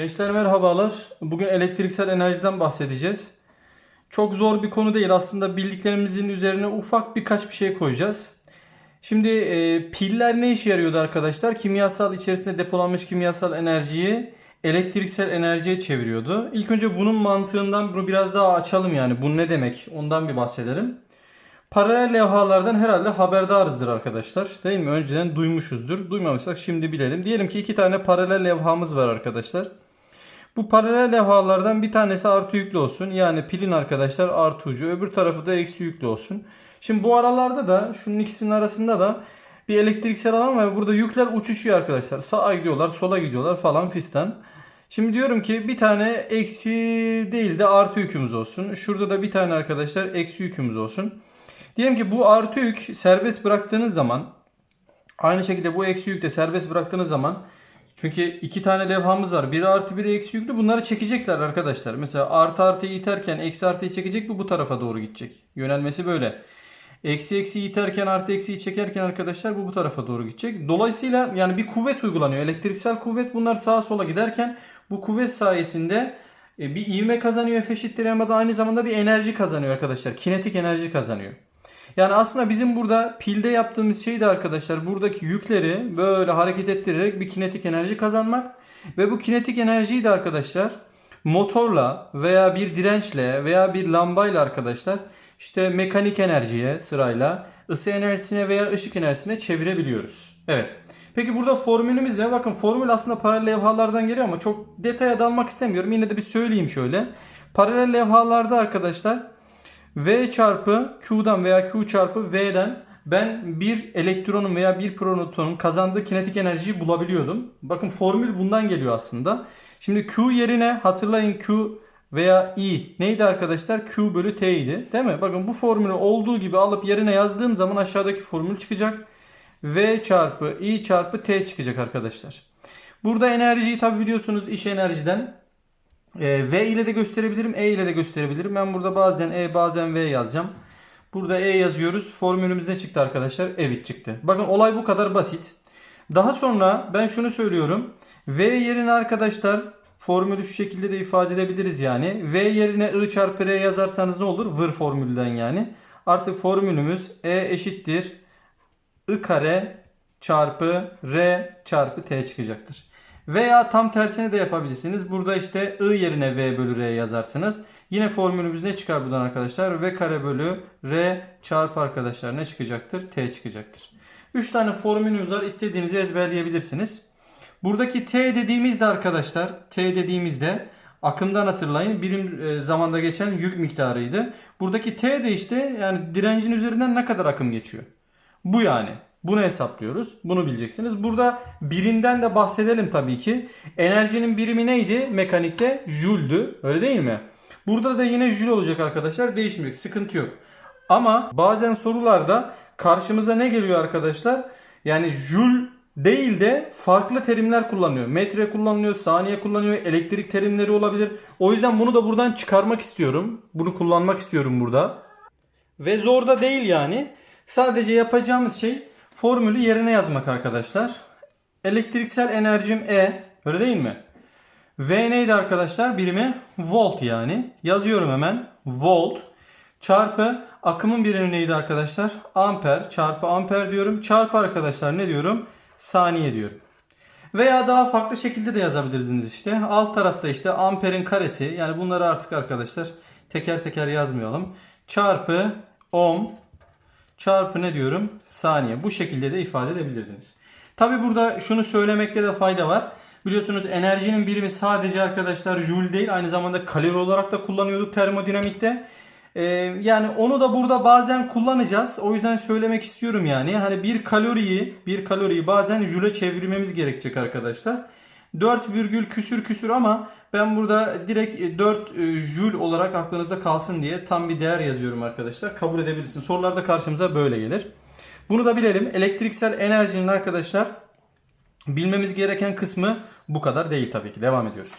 Gençler merhabalar. Bugün elektriksel enerjiden bahsedeceğiz. Çok zor bir konu değil. Aslında bildiklerimizin üzerine ufak birkaç bir şey koyacağız. Şimdi e, piller ne işe yarıyordu arkadaşlar? Kimyasal içerisinde depolanmış kimyasal enerjiyi elektriksel enerjiye çeviriyordu. İlk önce bunun mantığından bunu biraz daha açalım yani. Bu ne demek? Ondan bir bahsedelim. Paralel levhalardan herhalde haberdarızdır arkadaşlar. Değil mi? Önceden duymuşuzdur. Duymamışsak şimdi bilelim. Diyelim ki iki tane paralel levhamız var arkadaşlar. Bu paralel levhalardan bir tanesi artı yüklü olsun. Yani pilin arkadaşlar artı ucu. Öbür tarafı da eksi yüklü olsun. Şimdi bu aralarda da şunun ikisinin arasında da bir elektriksel alan var. Burada yükler uçuşuyor arkadaşlar. Sağa gidiyorlar, sola gidiyorlar falan fistan. Şimdi diyorum ki bir tane eksi değil de artı yükümüz olsun. Şurada da bir tane arkadaşlar eksi yükümüz olsun. Diyelim ki bu artı yük serbest bıraktığınız zaman aynı şekilde bu eksi yük de serbest bıraktığınız zaman çünkü iki tane levhamız var. Biri artı biri eksi yüklü. Bunları çekecekler arkadaşlar. Mesela artı artıyı iterken eksi artıyı çekecek bu bu tarafa doğru gidecek. Yönelmesi böyle. Eksi eksi iterken artı eksiyi çekerken arkadaşlar bu bu tarafa doğru gidecek. Dolayısıyla yani bir kuvvet uygulanıyor. Elektriksel kuvvet bunlar sağa sola giderken bu kuvvet sayesinde e, bir ivme kazanıyor F eşittir da aynı zamanda bir enerji kazanıyor arkadaşlar. Kinetik enerji kazanıyor. Yani aslında bizim burada pilde yaptığımız şey de arkadaşlar buradaki yükleri böyle hareket ettirerek bir kinetik enerji kazanmak ve bu kinetik enerjiyi de arkadaşlar motorla veya bir dirençle veya bir lambayla arkadaşlar işte mekanik enerjiye sırayla ısı enerjisine veya ışık enerjisine çevirebiliyoruz. Evet. Peki burada formülümüz ne? Bakın formül aslında paralel levhalardan geliyor ama çok detaya dalmak istemiyorum. Yine de bir söyleyeyim şöyle. Paralel levhalarda arkadaşlar V çarpı Q'dan veya Q çarpı V'den ben bir elektronun veya bir protonun kazandığı kinetik enerjiyi bulabiliyordum. Bakın formül bundan geliyor aslında. Şimdi Q yerine hatırlayın Q veya I neydi arkadaşlar? Q bölü T idi. Değil mi? Bakın bu formülü olduğu gibi alıp yerine yazdığım zaman aşağıdaki formül çıkacak. V çarpı I çarpı T çıkacak arkadaşlar. Burada enerjiyi tabi biliyorsunuz iş enerjiden e, v ile de gösterebilirim, E ile de gösterebilirim. Ben burada bazen E bazen V yazacağım. Burada E yazıyoruz. Formülümüz ne çıktı arkadaşlar? Evet çıktı. Bakın olay bu kadar basit. Daha sonra ben şunu söylüyorum. V yerine arkadaşlar formülü şu şekilde de ifade edebiliriz yani. V yerine I çarpı R yazarsanız ne olur? Vır formülden yani. Artık formülümüz E eşittir. I kare çarpı R çarpı T çıkacaktır. Veya tam tersini de yapabilirsiniz. Burada işte I yerine V bölü R yazarsınız. Yine formülümüz ne çıkar buradan arkadaşlar? V kare bölü R çarpı arkadaşlar ne çıkacaktır? T çıkacaktır. 3 tane formülümüz var. İstediğinizi ezberleyebilirsiniz. Buradaki T dediğimizde arkadaşlar T dediğimizde akımdan hatırlayın birim e, zamanda geçen yük miktarıydı. Buradaki T de işte yani direncin üzerinden ne kadar akım geçiyor. Bu yani. Bunu hesaplıyoruz. Bunu bileceksiniz. Burada birimden de bahsedelim tabii ki. Enerjinin birimi neydi? Mekanikte jüldü. Öyle değil mi? Burada da yine jül olacak arkadaşlar. Değişmeyecek. Sıkıntı yok. Ama bazen sorularda karşımıza ne geliyor arkadaşlar? Yani jül değil de farklı terimler kullanıyor. Metre kullanılıyor, saniye kullanıyor, elektrik terimleri olabilir. O yüzden bunu da buradan çıkarmak istiyorum. Bunu kullanmak istiyorum burada. Ve zor da değil yani. Sadece yapacağımız şey formülü yerine yazmak arkadaşlar. Elektriksel enerjim E. Öyle değil mi? V neydi arkadaşlar? Birimi volt yani. Yazıyorum hemen. Volt çarpı akımın birimi neydi arkadaşlar? Amper çarpı amper diyorum. Çarpı arkadaşlar ne diyorum? Saniye diyorum. Veya daha farklı şekilde de yazabilirsiniz işte. Alt tarafta işte amperin karesi. Yani bunları artık arkadaşlar teker teker yazmayalım. Çarpı ohm çarpı ne diyorum? Saniye. Bu şekilde de ifade edebilirdiniz. Tabi burada şunu söylemekte de fayda var. Biliyorsunuz enerjinin birimi sadece arkadaşlar joule değil aynı zamanda kalori olarak da kullanıyorduk termodinamikte. Ee, yani onu da burada bazen kullanacağız. O yüzden söylemek istiyorum yani. Hani bir kaloriyi bir kaloriyi bazen joule çevirmemiz gerekecek arkadaşlar. 4 virgül küsür küsür ama ben burada direkt 4 joule olarak aklınızda kalsın diye tam bir değer yazıyorum arkadaşlar. Kabul edebilirsiniz. Sorularda karşımıza böyle gelir. Bunu da bilelim. Elektriksel enerjinin arkadaşlar bilmemiz gereken kısmı bu kadar değil tabii ki. Devam ediyoruz.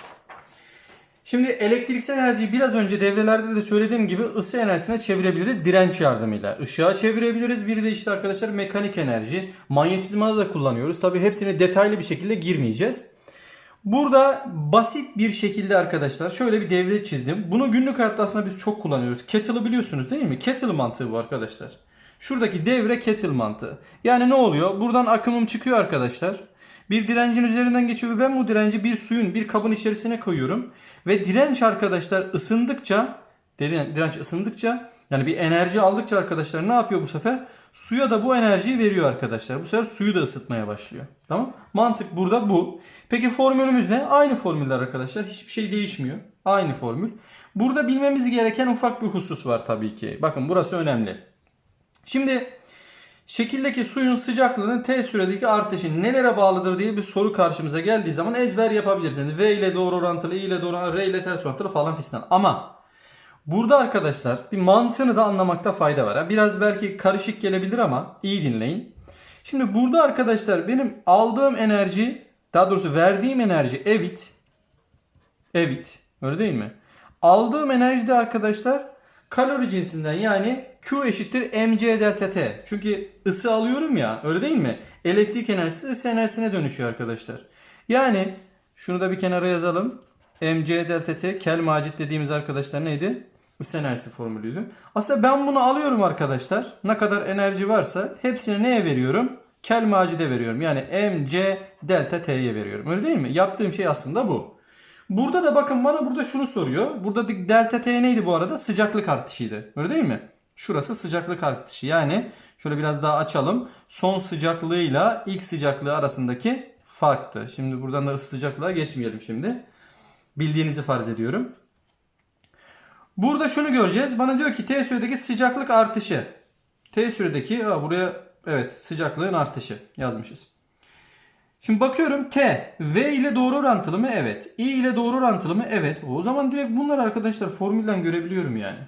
Şimdi elektriksel enerjiyi biraz önce devrelerde de söylediğim gibi ısı enerjisine çevirebiliriz direnç yardımıyla. Işığa çevirebiliriz. Biri de işte arkadaşlar mekanik enerji. Manyetizmada da kullanıyoruz. Tabii hepsine detaylı bir şekilde girmeyeceğiz. Burada basit bir şekilde arkadaşlar şöyle bir devre çizdim. Bunu günlük hayatta aslında biz çok kullanıyoruz. Kettle'ı biliyorsunuz değil mi? Kettle mantığı bu arkadaşlar. Şuradaki devre kettle mantığı. Yani ne oluyor? Buradan akımım çıkıyor arkadaşlar. Bir direncin üzerinden geçiyor ve ben bu direnci bir suyun bir kabın içerisine koyuyorum. Ve direnç arkadaşlar ısındıkça, diren- direnç ısındıkça yani bir enerji aldıkça arkadaşlar ne yapıyor bu sefer? Suya da bu enerjiyi veriyor arkadaşlar. Bu sefer suyu da ısıtmaya başlıyor. Tamam? Mantık burada bu. Peki formülümüz ne? Aynı formüller arkadaşlar. Hiçbir şey değişmiyor. Aynı formül. Burada bilmemiz gereken ufak bir husus var tabii ki. Bakın burası önemli. Şimdi şekildeki suyun sıcaklığının T süredeki artışı nelere bağlıdır diye bir soru karşımıza geldiği zaman ezber yapabilirsiniz. V ile doğru orantılı, I ile doğru orantılı, R ile ters orantılı falan fistan. Ama burada arkadaşlar bir mantığını da anlamakta fayda var. Biraz belki karışık gelebilir ama iyi dinleyin. Şimdi burada arkadaşlar benim aldığım enerji, daha doğrusu verdiğim enerji evet. Evet. Öyle değil mi? Aldığım enerji de arkadaşlar kalori cinsinden yani Q eşittir mc delta T. Çünkü ısı alıyorum ya öyle değil mi? Elektrik enerjisi ısı enerjisine dönüşüyor arkadaşlar. Yani şunu da bir kenara yazalım. mc delta T kel macit dediğimiz arkadaşlar neydi? Isı formülüydü. Aslında ben bunu alıyorum arkadaşlar. Ne kadar enerji varsa hepsini neye veriyorum? Kel macide veriyorum. Yani mc delta T'ye veriyorum. Öyle değil mi? Yaptığım şey aslında bu. Burada da bakın bana burada şunu soruyor. Burada da delta T neydi bu arada? Sıcaklık artışıydı. Öyle değil mi? Şurası sıcaklık artışı. Yani şöyle biraz daha açalım. Son sıcaklığıyla ilk sıcaklığı arasındaki farktı. Şimdi buradan da ısı sıcaklığa geçmeyelim şimdi. Bildiğinizi farz ediyorum. Burada şunu göreceğiz. Bana diyor ki T süredeki sıcaklık artışı. T süredeki aa, buraya evet sıcaklığın artışı yazmışız. Şimdi bakıyorum T V ile doğru orantılı mı? Evet. I ile doğru orantılı mı? Evet. O zaman direkt bunlar arkadaşlar formülden görebiliyorum yani.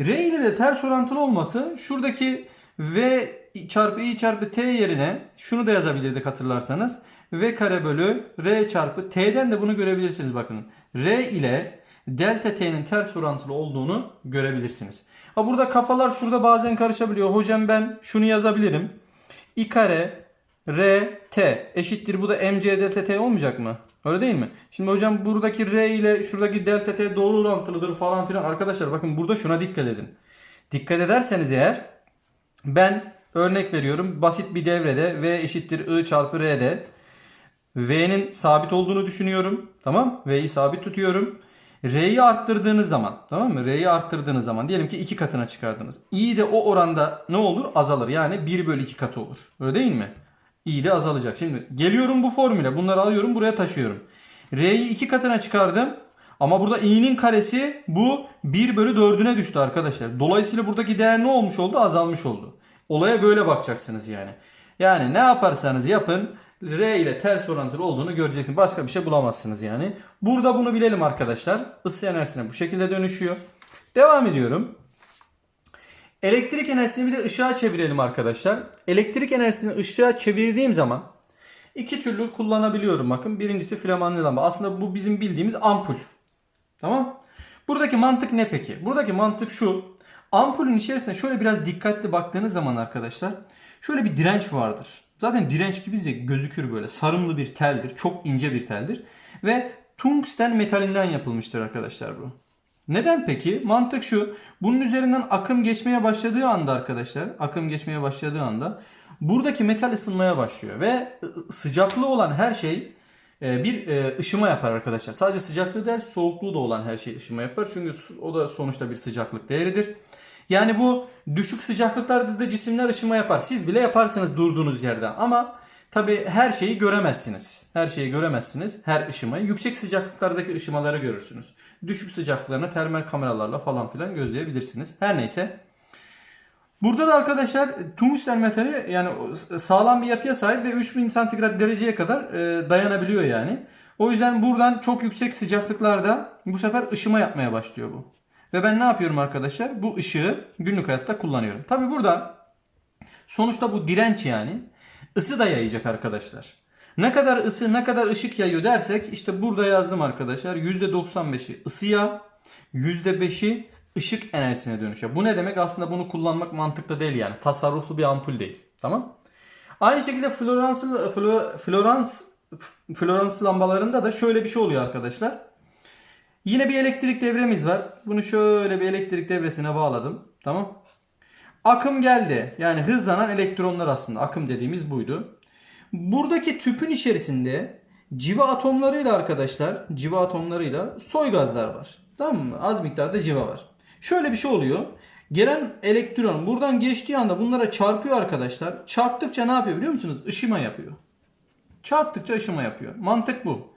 R ile de ters orantılı olması şuradaki V çarpı I çarpı T yerine şunu da yazabilirdik hatırlarsanız. V kare bölü R çarpı T'den de bunu görebilirsiniz bakın. R ile delta T'nin ters orantılı olduğunu görebilirsiniz. Ha burada kafalar şurada bazen karışabiliyor. Hocam ben şunu yazabilirim. I kare R T eşittir bu da mc delta T olmayacak mı? Öyle değil mi? Şimdi hocam buradaki R ile şuradaki delta T doğru orantılıdır falan filan. Arkadaşlar bakın burada şuna dikkat edin. Dikkat ederseniz eğer ben örnek veriyorum basit bir devrede V eşittir I çarpı R'de V'nin sabit olduğunu düşünüyorum. Tamam? V'yi sabit tutuyorum. R'yi arttırdığınız zaman tamam mı? R'yi arttırdığınız zaman diyelim ki iki katına çıkardınız. I de o oranda ne olur? Azalır. Yani 1 bölü 2 katı olur. Öyle değil mi? i de azalacak. Şimdi geliyorum bu formüle. Bunları alıyorum buraya taşıyorum. R'yi 2 katına çıkardım. Ama burada i'nin karesi bu 1 bölü 4'üne düştü arkadaşlar. Dolayısıyla buradaki değer ne olmuş oldu? Azalmış oldu. Olaya böyle bakacaksınız yani. Yani ne yaparsanız yapın R ile ters orantılı olduğunu göreceksiniz. Başka bir şey bulamazsınız yani. Burada bunu bilelim arkadaşlar. Isı enerjisine bu şekilde dönüşüyor. Devam ediyorum. Elektrik enerjisini bir de ışığa çevirelim arkadaşlar. Elektrik enerjisini ışığa çevirdiğim zaman iki türlü kullanabiliyorum. Bakın birincisi flamanlı lamba. Aslında bu bizim bildiğimiz ampul. Tamam. Buradaki mantık ne peki? Buradaki mantık şu. Ampulün içerisine şöyle biraz dikkatli baktığınız zaman arkadaşlar şöyle bir direnç vardır. Zaten direnç gibi de gözükür böyle. Sarımlı bir teldir. Çok ince bir teldir. Ve tungsten metalinden yapılmıştır arkadaşlar bu. Neden peki? Mantık şu. Bunun üzerinden akım geçmeye başladığı anda arkadaşlar, akım geçmeye başladığı anda buradaki metal ısınmaya başlıyor ve sıcaklığı olan her şey e, bir e, ışıma yapar arkadaşlar. Sadece sıcaklığı değil, soğukluğu da olan her şey ışıma yapar. Çünkü o da sonuçta bir sıcaklık değeridir. Yani bu düşük sıcaklıklarda da cisimler ışıma yapar. Siz bile yaparsınız durduğunuz yerden ama Tabi her şeyi göremezsiniz. Her şeyi göremezsiniz. Her ışımayı. Yüksek sıcaklıklardaki ışımaları görürsünüz. Düşük sıcaklıklarını termal kameralarla falan filan gözleyebilirsiniz. Her neyse. Burada da arkadaşlar tungsten mesele yani sağlam bir yapıya sahip ve 3000 santigrat dereceye kadar e, dayanabiliyor yani. O yüzden buradan çok yüksek sıcaklıklarda bu sefer ışıma yapmaya başlıyor bu. Ve ben ne yapıyorum arkadaşlar? Bu ışığı günlük hayatta kullanıyorum. Tabi buradan sonuçta bu direnç yani ısı da yayacak arkadaşlar. Ne kadar ısı ne kadar ışık yayıyor dersek işte burada yazdım arkadaşlar. %95'i ısıya %5'i ışık enerjisine dönüşüyor. Bu ne demek? Aslında bunu kullanmak mantıklı değil yani. Tasarruflu bir ampul değil. Tamam? Aynı şekilde Florans, Florans Florans lambalarında da şöyle bir şey oluyor arkadaşlar. Yine bir elektrik devremiz var. Bunu şöyle bir elektrik devresine bağladım. Tamam. Akım geldi. Yani hızlanan elektronlar aslında. Akım dediğimiz buydu. Buradaki tüpün içerisinde civa atomlarıyla arkadaşlar, civa atomlarıyla soy gazlar var. Tamam mı? Az miktarda civa var. Şöyle bir şey oluyor. Gelen elektron buradan geçtiği anda bunlara çarpıyor arkadaşlar. Çarptıkça ne yapıyor biliyor musunuz? Işıma yapıyor. Çarptıkça ışıma yapıyor. Mantık bu.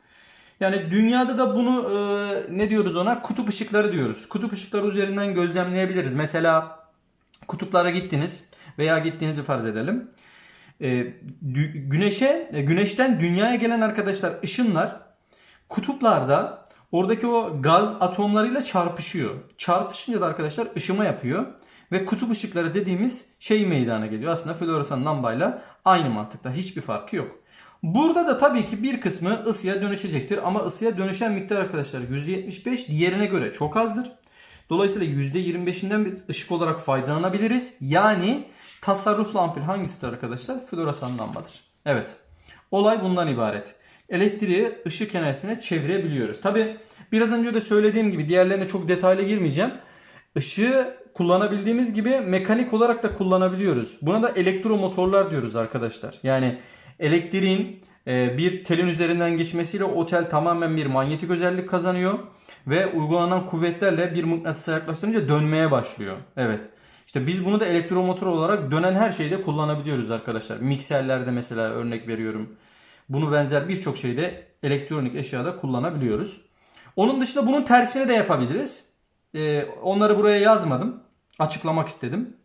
Yani dünyada da bunu e, ne diyoruz ona? Kutup ışıkları diyoruz. Kutup ışıkları üzerinden gözlemleyebiliriz. Mesela kutuplara gittiniz veya gittiğinizi farz edelim. E, güneşe, e, güneşten dünyaya gelen arkadaşlar ışınlar kutuplarda oradaki o gaz atomlarıyla çarpışıyor. Çarpışınca da arkadaşlar ışıma yapıyor ve kutup ışıkları dediğimiz şey meydana geliyor. Aslında floresan lambayla aynı mantıkta hiçbir farkı yok. Burada da tabii ki bir kısmı ısıya dönüşecektir ama ısıya dönüşen miktar arkadaşlar %75 diğerine göre çok azdır. Dolayısıyla %25'inden biz ışık olarak faydalanabiliriz. Yani tasarruflu ampul hangisidir arkadaşlar? Floresan lambadır. Evet. Olay bundan ibaret. Elektriği ışık enerjisine çevirebiliyoruz. Tabi biraz önce de söylediğim gibi diğerlerine çok detaylı girmeyeceğim. Işığı kullanabildiğimiz gibi mekanik olarak da kullanabiliyoruz. Buna da elektromotorlar diyoruz arkadaşlar. Yani elektriğin e, bir telin üzerinden geçmesiyle o tel tamamen bir manyetik özellik kazanıyor ve uygulanan kuvvetlerle bir mıknatısa yaklaştırınca dönmeye başlıyor. Evet. İşte biz bunu da elektromotor olarak dönen her şeyde kullanabiliyoruz arkadaşlar. Mikserlerde mesela örnek veriyorum. Bunu benzer birçok şeyde elektronik eşyada kullanabiliyoruz. Onun dışında bunun tersini de yapabiliriz. Ee, onları buraya yazmadım. Açıklamak istedim.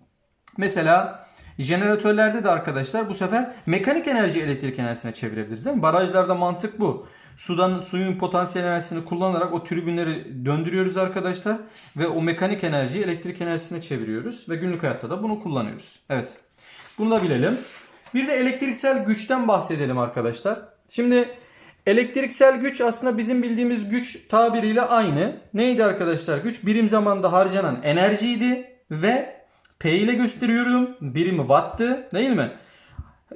Mesela jeneratörlerde de arkadaşlar bu sefer mekanik enerji elektrik enerjisine çevirebiliriz değil mi? Barajlarda mantık bu. Sudan suyun potansiyel enerjisini kullanarak o tribünleri döndürüyoruz arkadaşlar ve o mekanik enerjiyi elektrik enerjisine çeviriyoruz ve günlük hayatta da bunu kullanıyoruz. Evet. Bunu da bilelim. Bir de elektriksel güçten bahsedelim arkadaşlar. Şimdi elektriksel güç aslında bizim bildiğimiz güç tabiriyle aynı. Neydi arkadaşlar? Güç birim zamanda harcanan enerjiydi ve P ile gösteriyorum. Birimi watttı değil mi?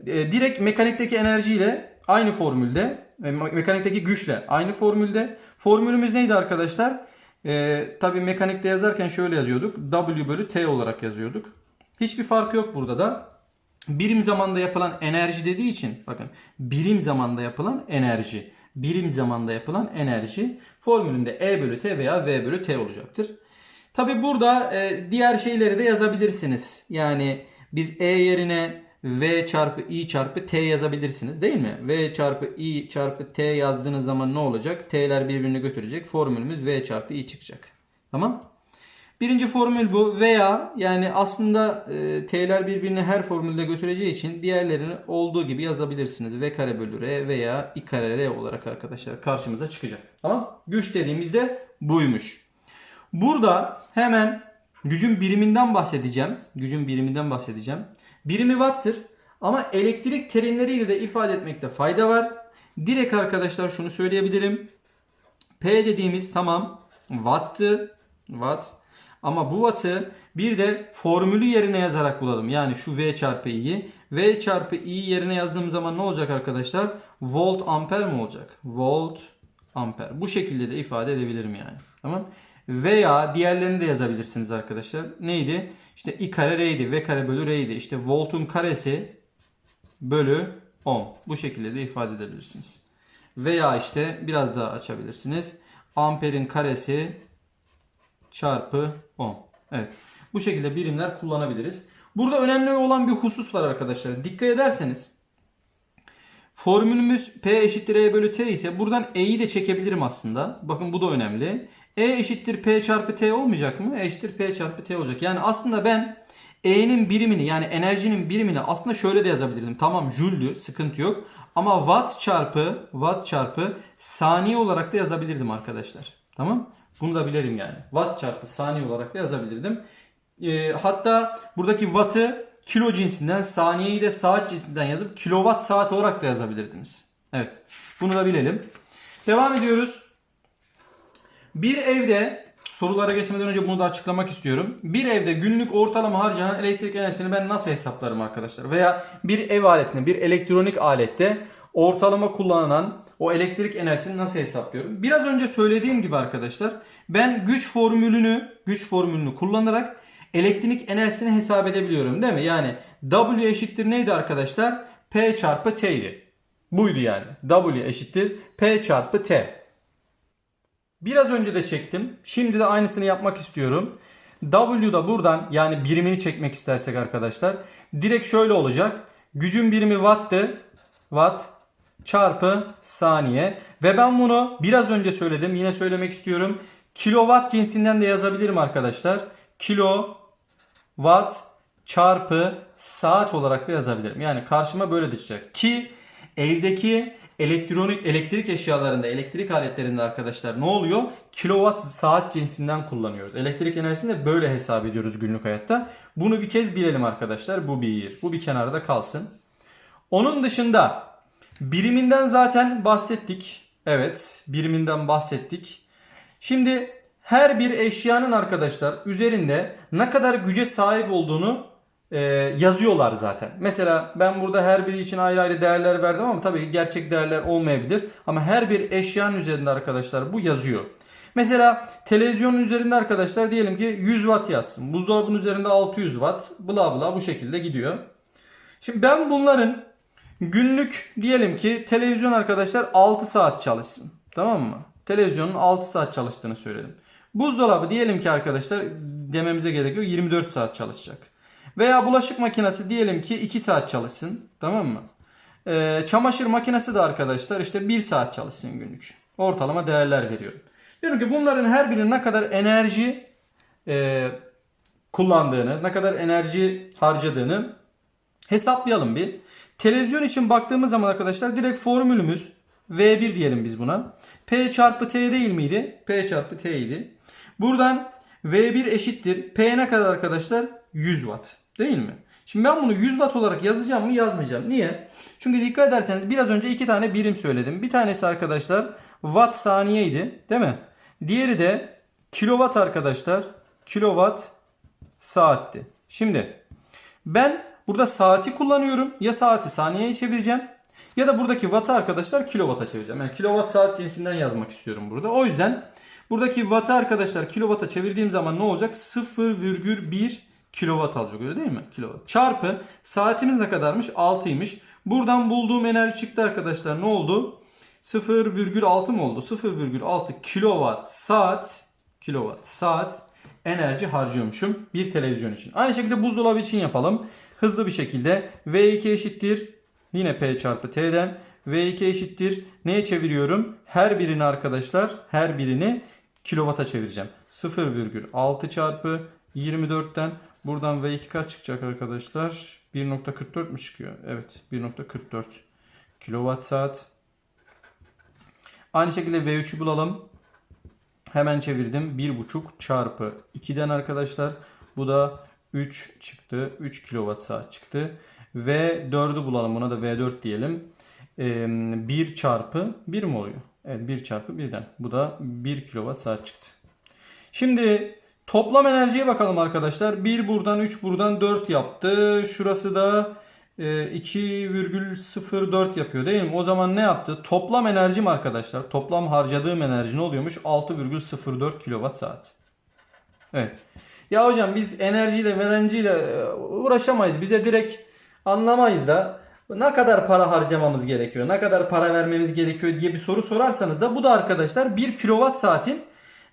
E, direkt mekanikteki enerjiyle aynı formülde, e, me- mekanikteki güçle aynı formülde. Formülümüz neydi arkadaşlar? E, tabii mekanikte yazarken şöyle yazıyorduk. W bölü T olarak yazıyorduk. Hiçbir fark yok burada da. Birim zamanda yapılan enerji dediği için bakın birim zamanda yapılan enerji. Birim zamanda yapılan enerji formülünde E bölü T veya V bölü T olacaktır. Tabi burada e, diğer şeyleri de yazabilirsiniz. Yani biz E yerine V çarpı I çarpı T yazabilirsiniz değil mi? V çarpı I çarpı T yazdığınız zaman ne olacak? T'ler birbirini götürecek. Formülümüz V çarpı I çıkacak. Tamam? Birinci formül bu veya yani aslında e, t'ler birbirini her formülde götüreceği için diğerlerini olduğu gibi yazabilirsiniz. V kare bölü R veya I kare R olarak arkadaşlar karşımıza çıkacak. Tamam? Güç dediğimizde buymuş. Burada hemen gücün biriminden bahsedeceğim. Gücün biriminden bahsedeceğim. Birimi watt'tır. Ama elektrik terimleriyle de ifade etmekte fayda var. Direkt arkadaşlar şunu söyleyebilirim. P dediğimiz tamam watt'tı. Watt. Ama bu watt'ı bir de formülü yerine yazarak bulalım. Yani şu V çarpı i'yi. V çarpı i yerine yazdığım zaman ne olacak arkadaşlar? Volt amper mi olacak? Volt amper. Bu şekilde de ifade edebilirim yani. Tamam. Veya diğerlerini de yazabilirsiniz arkadaşlar. Neydi? İşte i kare r'ydi. V kare bölü r'ydi. İşte voltun karesi bölü ohm. Bu şekilde de ifade edebilirsiniz. Veya işte biraz daha açabilirsiniz. Amperin karesi çarpı 10. Evet. Bu şekilde birimler kullanabiliriz. Burada önemli olan bir husus var arkadaşlar. Dikkat ederseniz formülümüz P eşittir E bölü T ise buradan E'yi de çekebilirim aslında. Bakın bu da önemli. E eşittir P çarpı T olmayacak mı? E eşittir P çarpı T olacak. Yani aslında ben E'nin birimini yani enerjinin birimini aslında şöyle de yazabilirdim. Tamam jüldü sıkıntı yok. Ama watt çarpı watt çarpı saniye olarak da yazabilirdim arkadaşlar. Tamam? Bunu da bilelim yani. Watt çarpı saniye olarak da yazabilirdim. Ee, hatta buradaki watt'ı kilo cinsinden, saniyeyi de saat cinsinden yazıp kilowatt saat olarak da yazabilirdiniz. Evet. Bunu da bilelim. Devam ediyoruz. Bir evde sorulara geçmeden önce bunu da açıklamak istiyorum. Bir evde günlük ortalama harcanan elektrik enerjisini ben nasıl hesaplarım arkadaşlar? Veya bir ev aletinde, bir elektronik alette ortalama kullanılan o elektrik enerjisini nasıl hesaplıyorum? Biraz önce söylediğim gibi arkadaşlar ben güç formülünü güç formülünü kullanarak elektrik enerjisini hesap edebiliyorum değil mi? Yani W eşittir neydi arkadaşlar? P çarpı T idi. Buydu yani. W eşittir P çarpı T. Biraz önce de çektim. Şimdi de aynısını yapmak istiyorum. W'da buradan yani birimini çekmek istersek arkadaşlar direkt şöyle olacak. Gücün birimi watttı. Watt çarpı saniye. Ve ben bunu biraz önce söyledim. Yine söylemek istiyorum. Kilowatt cinsinden de yazabilirim arkadaşlar. Kilo watt çarpı saat olarak da yazabilirim. Yani karşıma böyle de. Ki evdeki elektronik elektrik eşyalarında, elektrik aletlerinde arkadaşlar ne oluyor? Kilowatt saat cinsinden kullanıyoruz. Elektrik enerjisini de böyle hesap ediyoruz günlük hayatta. Bunu bir kez bilelim arkadaşlar. Bu bir. Bu bir kenarda kalsın. Onun dışında biriminden zaten bahsettik. Evet, biriminden bahsettik. Şimdi her bir eşyanın arkadaşlar üzerinde ne kadar güce sahip olduğunu e, yazıyorlar zaten. Mesela ben burada her biri için ayrı ayrı değerler verdim ama tabii gerçek değerler olmayabilir. Ama her bir eşyanın üzerinde arkadaşlar bu yazıyor. Mesela televizyonun üzerinde arkadaşlar diyelim ki 100 watt yazsın. Buzdolabının üzerinde 600 watt. Bla bla bu şekilde gidiyor. Şimdi ben bunların günlük diyelim ki televizyon arkadaşlar 6 saat çalışsın. Tamam mı? Televizyonun 6 saat çalıştığını söyledim. Buzdolabı diyelim ki arkadaşlar dememize gerek yok 24 saat çalışacak. Veya bulaşık makinesi diyelim ki 2 saat çalışsın. Tamam mı? Ee, çamaşır makinesi de arkadaşlar işte 1 saat çalışsın günlük. Ortalama değerler veriyorum. Diyorum ki bunların her birinin ne kadar enerji e, kullandığını, ne kadar enerji harcadığını hesaplayalım bir. Televizyon için baktığımız zaman arkadaşlar direkt formülümüz V1 diyelim biz buna. P çarpı T değil miydi? P çarpı T idi. Buradan V1 eşittir. P ne kadar arkadaşlar? 100 watt. Değil mi? Şimdi ben bunu 100 watt olarak yazacağım mı yazmayacağım. Niye? Çünkü dikkat ederseniz biraz önce iki tane birim söyledim. Bir tanesi arkadaşlar watt saniyeydi. Değil mi? Diğeri de kilowatt arkadaşlar. Kilowatt saatti. Şimdi ben burada saati kullanıyorum. Ya saati saniyeye çevireceğim. Ya da buradaki watt'ı arkadaşlar kilowatt'a çevireceğim. Yani kilowatt saat cinsinden yazmak istiyorum burada. O yüzden buradaki watt'ı arkadaşlar kilowatt'a çevirdiğim zaman ne olacak? 0,1 kilowatt alacak öyle değil mi? Kilowatt. Çarpı saatimiz ne kadarmış? 6'ymış. Buradan bulduğum enerji çıktı arkadaşlar. Ne oldu? 0,6 mı oldu? 0,6 kilowatt saat kilowatt saat enerji harcıyormuşum bir televizyon için. Aynı şekilde buzdolabı için yapalım. Hızlı bir şekilde V2 eşittir yine P çarpı T'den V2 eşittir neye çeviriyorum? Her birini arkadaşlar her birini kilovata çevireceğim. 0,6 çarpı 24'ten buradan V2 kaç çıkacak arkadaşlar? 1.44 mü çıkıyor? Evet 1.44 kilowatt saat. Aynı şekilde V3'ü bulalım. Hemen çevirdim. 1.5 çarpı 2'den arkadaşlar. Bu da 3 çıktı. 3 kilowatt saat çıktı. Ve 4'ü bulalım. Buna da V4 diyelim. Ee, 1 çarpı 1 mi oluyor? Evet 1 çarpı 1'den. Bu da 1 kilowatt saat çıktı. Şimdi toplam enerjiye bakalım arkadaşlar. 1 buradan 3 buradan 4 yaptı. Şurası da e, 2,04 yapıyor değil mi? O zaman ne yaptı? Toplam enerjim arkadaşlar. Toplam harcadığım enerji ne oluyormuş? 6,04 kilowatt saat. Evet. Ya hocam biz enerjiyle merenciyle e, uğraşamayız. Bize direkt anlamayız da ne kadar para harcamamız gerekiyor, ne kadar para vermemiz gerekiyor diye bir soru sorarsanız da bu da arkadaşlar 1 kilowatt saatin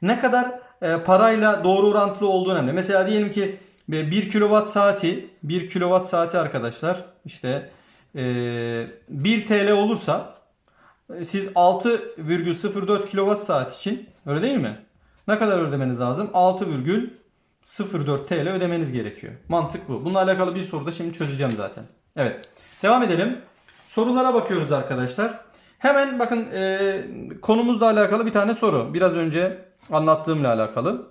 ne kadar e, parayla doğru orantılı olduğu önemli. Mesela diyelim ki 1 kilowatt saati 1 kilowatt saati arkadaşlar işte e, 1 TL olursa e, siz 6,04 kilowatt saat için öyle değil mi? Ne kadar ödemeniz lazım? 6,04 TL ödemeniz gerekiyor. Mantık bu. Bununla alakalı bir soruda şimdi çözeceğim zaten. Evet. Devam edelim. Sorulara bakıyoruz arkadaşlar. Hemen bakın e, konumuzla alakalı bir tane soru. Biraz önce anlattığımla alakalı.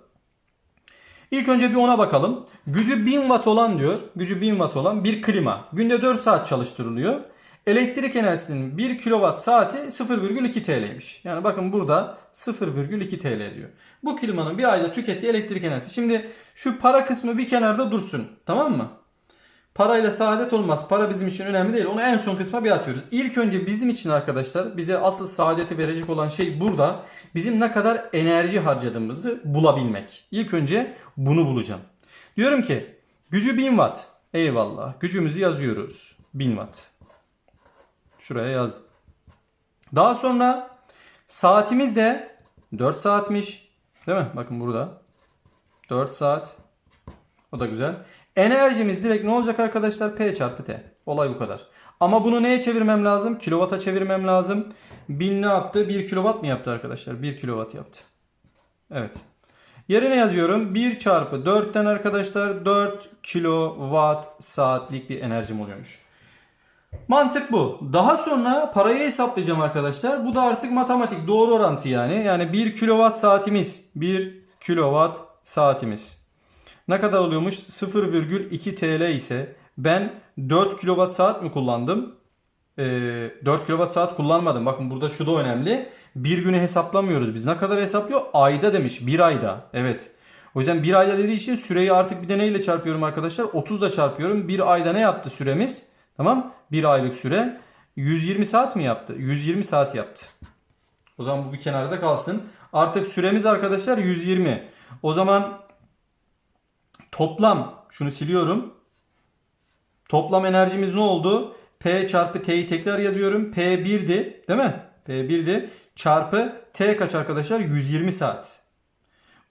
İlk önce bir ona bakalım. Gücü 1000 watt olan diyor. Gücü 1000 watt olan bir klima. Günde 4 saat çalıştırılıyor. Elektrik enerjisinin 1 kilowatt saati 0,2 TL'ymiş. Yani bakın burada 0,2 TL diyor. Bu klimanın bir ayda tükettiği elektrik enerjisi. Şimdi şu para kısmı bir kenarda dursun. Tamam mı? Parayla saadet olmaz. Para bizim için önemli değil. Onu en son kısma bir atıyoruz. İlk önce bizim için arkadaşlar bize asıl saadeti verecek olan şey burada bizim ne kadar enerji harcadığımızı bulabilmek. İlk önce bunu bulacağım. Diyorum ki gücü 1000 watt. Eyvallah. Gücümüzü yazıyoruz. 1000 watt. Şuraya yazdım. Daha sonra saatimiz de 4 saatmiş. Değil mi? Bakın burada. 4 saat. O da güzel. Enerjimiz direkt ne olacak arkadaşlar? P çarpı T. Olay bu kadar. Ama bunu neye çevirmem lazım? Kilovata çevirmem lazım. 1000 ne yaptı? 1 kilovat mı yaptı arkadaşlar? 1 kilovat yaptı. Evet. Yerine yazıyorum. 1 çarpı 4'ten arkadaşlar 4 kilowatt saatlik bir enerjim oluyormuş. Mantık bu. Daha sonra parayı hesaplayacağım arkadaşlar. Bu da artık matematik doğru orantı yani. Yani 1 kilowatt saatimiz. 1 kilowatt saatimiz. Ne kadar oluyormuş? 0,2 TL ise ben 4 kilowatt saat mi kullandım? Ee, 4 kilowatt saat kullanmadım. Bakın burada şu da önemli. Bir günü hesaplamıyoruz. Biz ne kadar hesaplıyor? Ayda demiş. Bir ayda. Evet. O yüzden bir ayda dediği için süreyi artık bir de neyle çarpıyorum arkadaşlar? 30 ile çarpıyorum. Bir ayda ne yaptı süremiz? Tamam. Bir aylık süre 120 saat mi yaptı? 120 saat yaptı. O zaman bu bir kenarda kalsın. Artık süremiz arkadaşlar 120. O zaman toplam şunu siliyorum. Toplam enerjimiz ne oldu? P çarpı T'yi tekrar yazıyorum. P1'di değil mi? P1'di. Çarpı T kaç arkadaşlar? 120 saat.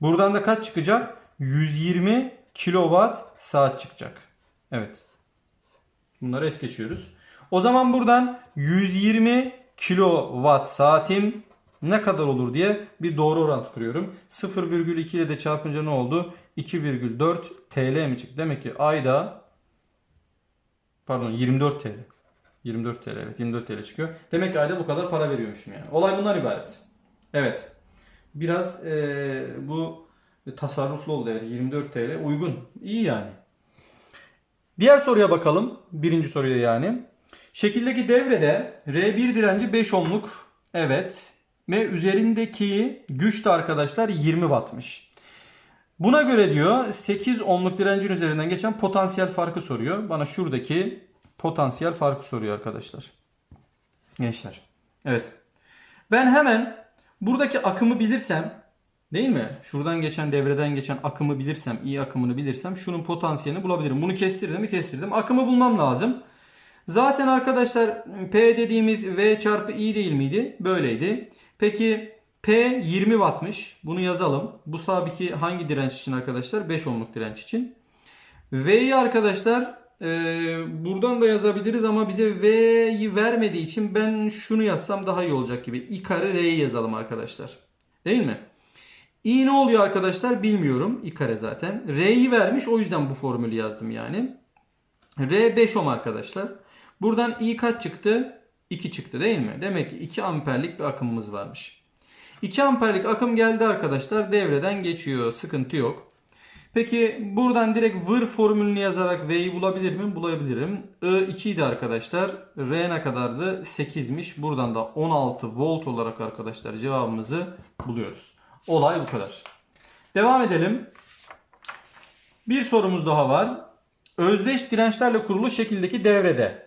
Buradan da kaç çıkacak? 120 kilowatt saat çıkacak. Evet. Bunları es geçiyoruz. O zaman buradan 120 kilowatt saatim ne kadar olur diye bir doğru orantı kuruyorum. 0,2 ile de çarpınca ne oldu? 2,4 TL mi çıktı? Demek ki ayda pardon 24 TL. 24 TL evet 24 TL çıkıyor. Demek ki ayda bu kadar para veriyormuşum yani. Olay bundan ibaret. Evet. Biraz eee, bu tasarruflu oldu evet 24 TL uygun. İyi yani. Diğer soruya bakalım. Birinci soruya yani. Şekildeki devrede R1 direnci 5 ohmluk. Evet. Ve üzerindeki güç de arkadaşlar 20 wattmış. Buna göre diyor 8 ohmluk direncin üzerinden geçen potansiyel farkı soruyor. Bana şuradaki potansiyel farkı soruyor arkadaşlar. Gençler. Evet. Ben hemen buradaki akımı bilirsem değil mi? Şuradan geçen devreden geçen akımı bilirsem, iyi akımını bilirsem şunun potansiyelini bulabilirim. Bunu kestirdim mi? Kestirdim. Akımı bulmam lazım. Zaten arkadaşlar P dediğimiz V çarpı I değil miydi? Böyleydi. Peki P 20 wattmış. Bunu yazalım. Bu sabiki hangi direnç için arkadaşlar? 5 ohmluk direnç için. V'yi arkadaşlar e, buradan da yazabiliriz ama bize V'yi vermediği için ben şunu yazsam daha iyi olacak gibi. I kare R'yi yazalım arkadaşlar. Değil mi? I ne oluyor arkadaşlar bilmiyorum. I kare zaten. R'yi vermiş o yüzden bu formülü yazdım yani. R 5 ohm arkadaşlar. Buradan I kaç çıktı? 2 çıktı değil mi? Demek ki 2 amperlik bir akımımız varmış. 2 amperlik akım geldi arkadaşlar. Devreden geçiyor. Sıkıntı yok. Peki buradan direkt vır formülünü yazarak V'yi bulabilir miyim? Bulabilirim. I 2 idi arkadaşlar. R ne kadardı? 8'miş. Buradan da 16 volt olarak arkadaşlar cevabımızı buluyoruz. Olay bu kadar. Devam edelim. Bir sorumuz daha var. Özdeş dirençlerle kurulu şekildeki devrede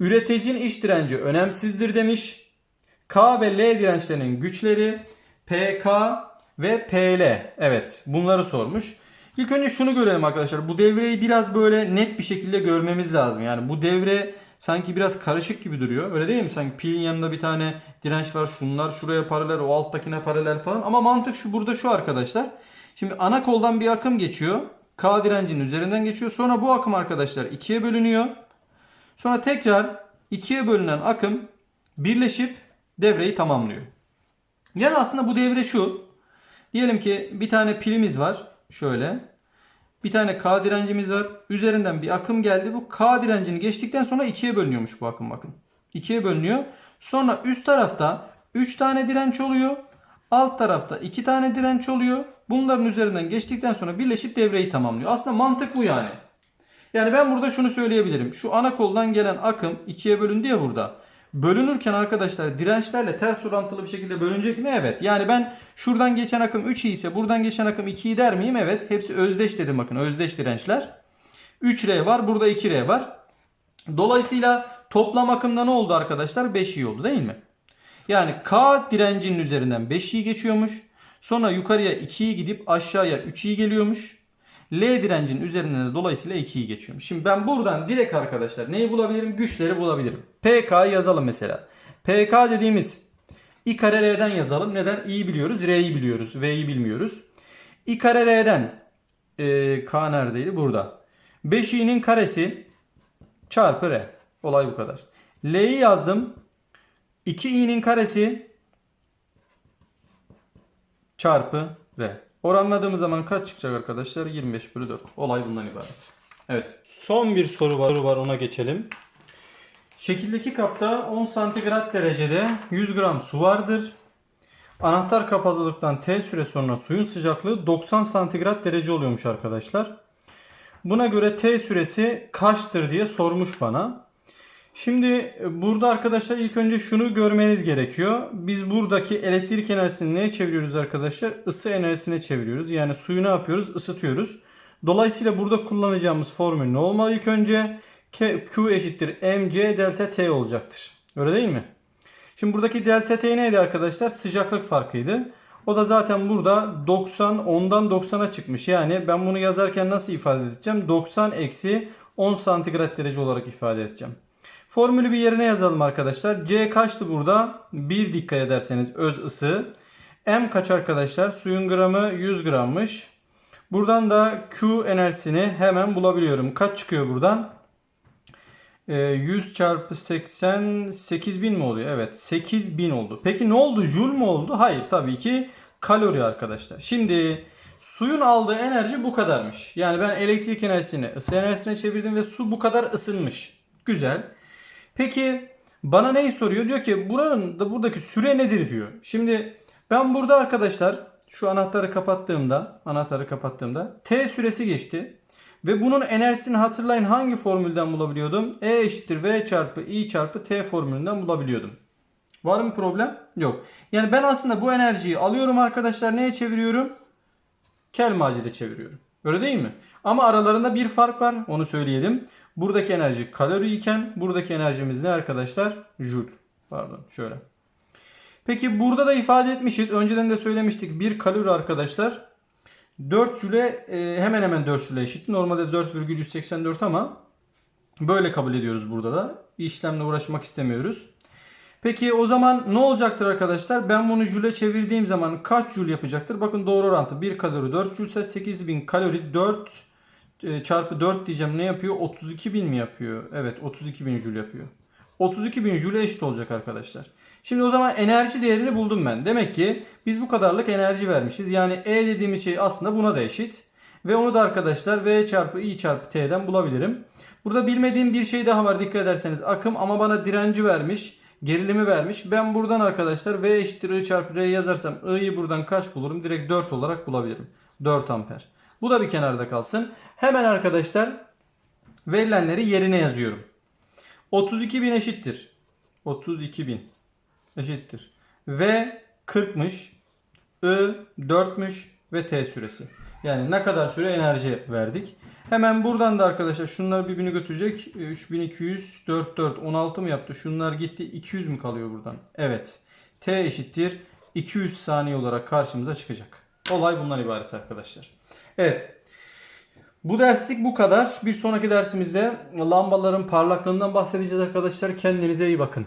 üreticinin iç direnci önemsizdir demiş. K ve L dirençlerinin güçleri PK ve PL. Evet bunları sormuş. İlk önce şunu görelim arkadaşlar. Bu devreyi biraz böyle net bir şekilde görmemiz lazım. Yani bu devre sanki biraz karışık gibi duruyor. Öyle değil mi? Sanki pilin yanında bir tane direnç var. Şunlar şuraya paralel, o alttakine paralel falan. Ama mantık şu burada şu arkadaşlar. Şimdi ana koldan bir akım geçiyor. K direncinin üzerinden geçiyor. Sonra bu akım arkadaşlar ikiye bölünüyor. Sonra tekrar ikiye bölünen akım birleşip devreyi tamamlıyor. Yani aslında bu devre şu. Diyelim ki bir tane pilimiz var. Şöyle. Bir tane K direncimiz var. Üzerinden bir akım geldi. Bu K direncini geçtikten sonra ikiye bölünüyormuş bu akım bakın. İkiye bölünüyor. Sonra üst tarafta 3 tane direnç oluyor. Alt tarafta 2 tane direnç oluyor. Bunların üzerinden geçtikten sonra birleşip devreyi tamamlıyor. Aslında mantık bu yani. Yani ben burada şunu söyleyebilirim. Şu ana koldan gelen akım ikiye bölündü ya burada. Bölünürken arkadaşlar dirençlerle ters orantılı bir şekilde bölünecek mi? Evet. Yani ben şuradan geçen akım 3 ise buradan geçen akım 2'yi der miyim? Evet. Hepsi özdeş dedim bakın. Özdeş dirençler. 3R var. Burada 2R var. Dolayısıyla toplam akımda ne oldu arkadaşlar? 5i oldu değil mi? Yani K direncinin üzerinden 5i geçiyormuş. Sonra yukarıya 2'yi gidip aşağıya 3'i geliyormuş. L direncinin üzerinden de dolayısıyla 2'yi geçiyormuş. Şimdi ben buradan direkt arkadaşlar neyi bulabilirim? Güçleri bulabilirim. PK'yı yazalım mesela. PK dediğimiz I kare R'den yazalım. Neden? İ'yi biliyoruz, R'yi biliyoruz, V'yi bilmiyoruz. I kare R'den e, K neredeydi? Burada. 5i'nin karesi çarpı R. Olay bu kadar. L'yi yazdım. 2i'nin karesi çarpı R. Oranladığımız zaman kaç çıkacak arkadaşlar? 25 bölü 4. Olay bundan ibaret. Evet. Son bir soru var, soru var ona geçelim. Şekildeki kapta 10 santigrat derecede 100 gram su vardır. Anahtar kapatıldıktan T süre sonra suyun sıcaklığı 90 santigrat derece oluyormuş arkadaşlar. Buna göre T süresi kaçtır diye sormuş bana. Şimdi burada arkadaşlar ilk önce şunu görmeniz gerekiyor. Biz buradaki elektrik enerjisini neye çeviriyoruz arkadaşlar? Isı enerjisine çeviriyoruz. Yani suyu ne yapıyoruz? Isıtıyoruz. Dolayısıyla burada kullanacağımız formül ne olmalı ilk önce? K- Q eşittir mc delta T olacaktır. Öyle değil mi? Şimdi buradaki delta T neydi arkadaşlar? Sıcaklık farkıydı. O da zaten burada 90 10'dan 90'a çıkmış. Yani ben bunu yazarken nasıl ifade edeceğim? 90 eksi 10 santigrat derece olarak ifade edeceğim. Formülü bir yerine yazalım arkadaşlar. C kaçtı burada? 1 dikkat ederseniz öz ısı. M kaç arkadaşlar? Suyun gramı 100 grammış. Buradan da Q enerjisini hemen bulabiliyorum. Kaç çıkıyor buradan? Ee, 100 çarpı 80 8000 mi oluyor? Evet 8000 oldu. Peki ne oldu? Joule mu oldu? Hayır tabii ki kalori arkadaşlar. Şimdi suyun aldığı enerji bu kadarmış. Yani ben elektrik enerjisini ısı enerjisine çevirdim ve su bu kadar ısınmış. Güzel. Peki bana neyi soruyor? Diyor ki buranın da buradaki süre nedir diyor. Şimdi ben burada arkadaşlar şu anahtarı kapattığımda anahtarı kapattığımda T süresi geçti. Ve bunun enerjisini hatırlayın hangi formülden bulabiliyordum? E eşittir V çarpı I çarpı T formülünden bulabiliyordum. Var mı problem? Yok. Yani ben aslında bu enerjiyi alıyorum arkadaşlar. Neye çeviriyorum? Kelmacede çeviriyorum. Öyle değil mi? Ama aralarında bir fark var. Onu söyleyelim. Buradaki enerji kalori iken buradaki enerjimiz ne arkadaşlar? Joule. Pardon şöyle. Peki burada da ifade etmişiz. Önceden de söylemiştik. Bir kalori arkadaşlar 4 jüle e, hemen hemen 4 jüle eşit. Normalde 4,184 ama böyle kabul ediyoruz burada da. İşlemle uğraşmak istemiyoruz. Peki o zaman ne olacaktır arkadaşlar? Ben bunu jüle çevirdiğim zaman kaç jül yapacaktır? Bakın doğru orantı. 1 kalori 4 jül ise 8000 kalori 4 e, çarpı 4 diyeceğim ne yapıyor? 32.000 mi yapıyor? Evet 32.000 jül yapıyor. 32.000 jüle eşit olacak arkadaşlar. Şimdi o zaman enerji değerini buldum ben. Demek ki biz bu kadarlık enerji vermişiz. Yani E dediğimiz şey aslında buna da eşit. Ve onu da arkadaşlar V çarpı I çarpı T'den bulabilirim. Burada bilmediğim bir şey daha var dikkat ederseniz. Akım ama bana direnci vermiş. Gerilimi vermiş. Ben buradan arkadaşlar V eşittir I çarpı R yazarsam I'yi buradan kaç bulurum? Direkt 4 olarak bulabilirim. 4 amper. Bu da bir kenarda kalsın. Hemen arkadaşlar verilenleri yerine yazıyorum. 32.000 eşittir. 32.000 eşittir. V 40'mış. I 4'müş ve T süresi. Yani ne kadar süre enerji verdik. Hemen buradan da arkadaşlar şunlar birbirini götürecek. 3200 4 4 16 mı yaptı? Şunlar gitti. 200 mü kalıyor buradan? Evet. T eşittir 200 saniye olarak karşımıza çıkacak. Olay bundan ibaret arkadaşlar. Evet. Bu derslik bu kadar. Bir sonraki dersimizde lambaların parlaklığından bahsedeceğiz arkadaşlar. Kendinize iyi bakın.